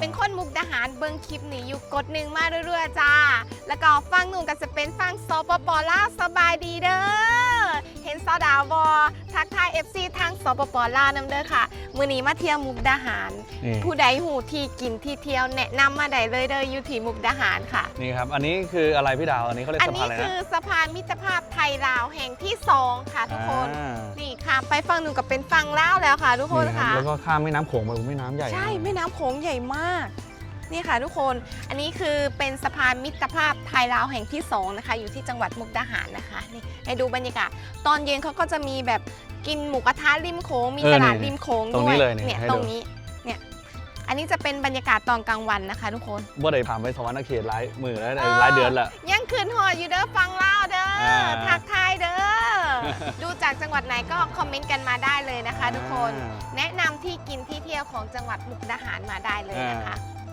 เป็นคนมุกดาหารเบิงคลิปนี้อยู่กดหนึ่งมาเรื่อยๆจ้า แล้วก็ฟังหนุ่มกับสเปนฟังซอปปอล่าสบายดีเด้อ ดาวบอทักทาย FC ทางสปปลาวนํเด้อค่ะ มื้อนี้มาเที่ยวมุกดาหาร นี่ ผู้ใดหูที่กินที่เที่ยวแนะนำมาได้เลยเด้ออยู่ที่มุกดาหารค่ะ นี่ครับ อันนี้คืออะไรพี่ดาว อันนี้เขาเรียกอันสะพานี้นอะไรคืนะอสะพานมิตรภาพไทยลาวแห่งที่2ค่ะทุกคน อ่านี่ค่ะไปฝั่งหนึ่งกับเป็นฝั่งลาวแล้วค่ะ ทุกคนนี่รับค่ะ แล้วก็ข้ามแม่น้ำโขงไปแม่น้ำใหญ่ใช่มากแม่น้ำโขงใหญ่มาก นี่ค่ะทุกคน อันนี้คือเป็นสะพานมิตรภาพไทยลาวแห่งที่2นะคะ อยู่ที่จังหวัดมุกดาหารนะคะ นี่ให้ดูบรรยากาศ ตอนเย็นเขาก็จะมีแบบกินหมูกระทะริมโขงมีเออตลาดนี่ริมโขงตรงด้วนี้ยเลยนี่เนี่ยให้ตดูรงนี้ เนี่ย อันนี้จะเป็นบรรยากาศตอนกลางวันนะคะ ทุกคนบ่ได้ผ่านไปสวรรค์เขตหลายมือแล้วหลายเดือนละยังคืนหออยู่เด้อฟังเล่าวเด้ออ่าทักทายเด้อ ดูจากจังหวัดไหนก็คอมเมนต์กันมาได้เลยนะคะ ทุกคนอ่าแนะนำที่กินที่เที่ยวของจังหวัดมุกดาหารมาได้เลยนะคะอ่า